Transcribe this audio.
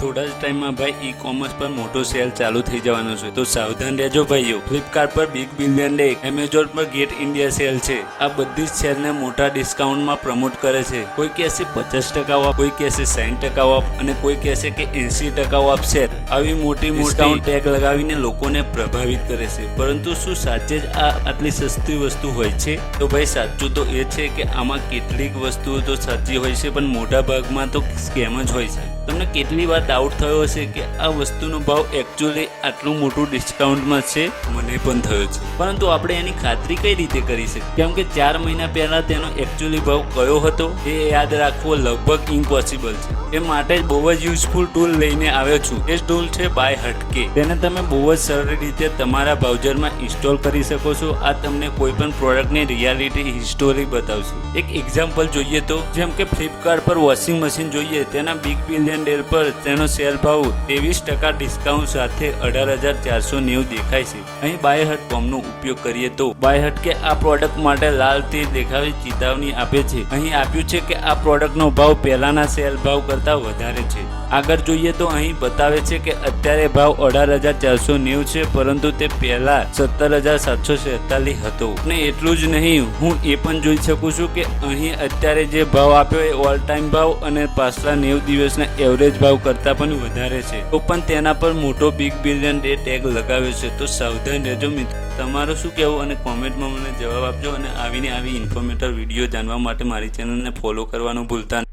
થોડા જ ટાઈમમાં ભાઈ ઈ કોમર્સ પર મોટો સેલ ચાલુ થઈ જવાનો છે. તો સાવધાન રહેજો ભાઈઓ. ફ્લિપકાર્ટ પર બિગ બિલિયન ડે એમેઝોન પર ગેટ ઇન્ડિયા સેલ છે. આ બધી જ સેલને મોટા ડિસ્કાઉન્ટમાં પ્રમોટ કરે છે. કોઈ કહેશે પચાસ ટકા ઓફ કોઈ કહેશે સાઠ ટકા ઓફ અને કોઈ કહેશે કે એંસી ટકા ઓફ શેર આવી મોટી મોટી ટેગ લગાવીને લોકોને પ્રભાવિત કરે છે. પરંતુ શું સાચે જ આ આટલી સસ્તી વસ્તુ હોય છે? તો ભાઈ સાચું તો એ છે કે આમાં કેટલીક વસ્તુઓ તો સાચી હોય છે પણ મોટા ભાગમાં તો સ્કેમ જ હોય છે. તમને કેટલી વાર ડાઉટ થયો હશે કે આ વસ્તુનો ભાવ એકચ્યુઅલી આટલું મોટું ડિસ્કાઉન્ટમાં છે? મને પણ થયો છે. પરંતુ આપણે એની ખાતરી કઈ રીતે કરી શકીએ? કેમ કે ચાર મહિના પહેલા તેનો એકચ્યુઅલી ભાવ કયો હતો? એ યાદ રાખવો લગભગ ઇમ્પોસિબલ છે. એ માટે જ બહુ જ યુઝફુલ ટૂલ લઈને આવ્યો છું. એ ટૂલ છે બાય હટકે. તેને તમે બહુ જ સરળ રીતે તમારા બ્રાઉઝરમાં ઇન્સ્ટોલ કરી શકો છો. આ તમને કોઈ પણ પ્રોડક્ટની રિયાલિટી હિસ્ટોરી બતાવશે. એક એક્ઝામ્પલ જોઈએ તો, જેમ કે ફ્લિપકાર્ટ પર વોશિંગ મશીન જોઈએ, તેના બિગ બિલિયન ડેલ પર તેનો સેલ ભાવ ત્રેવીસ ટકા ડિસ્કાઉન્ટ સાથે અઢાર હજાર ચારસો નેવું દેખાય છે. અહીં બાય હટ કોમનો ઉપયોગ કરીએ તો બાય હટ કે આ પ્રોડક્ટ માટે લાલ તીર દેખાવી ચેતવણી આપે છે. અહીં આપ્યું છે કે આ પ્રોડક્ટનો ભાવ પહેલાના સેલ ભાવ કરતાં વધારે છે. આગળ જોઈએ તો અહીં બતાવે છે કે અત્યારે ભાવ અઢાર હજાર ચારસો નેવું છે, પરંતુ તે પહેલા સત્તર હજાર સાતસો છેતાલીસ હતો. ને એટલું જ નહીં, હું એ પણ જોઈ શકું છું કે અહીં અત્યારે જે ભાવ આપ્યો એ ઓલ ટાઈમ ભાવ અને પાછલા નેવું દિવસના એવરેજ ભાવ કરતાં પણ વધારે છે તો પણ તેના પર મોટો બિગ બિલિયન ડે ટેગ લગાવ્યો છે તો સાવધાન રહેજો મિત્રો તમારું શું કહેવું અને કોમેન્ટમાં મને જવાબ આપજો અને આવીને આવી ઇન્ફોર્મેટર વીડિયો જાણવા માટે મારી ચેનલને ફોલો કરવાનું ભૂલતા નહીં.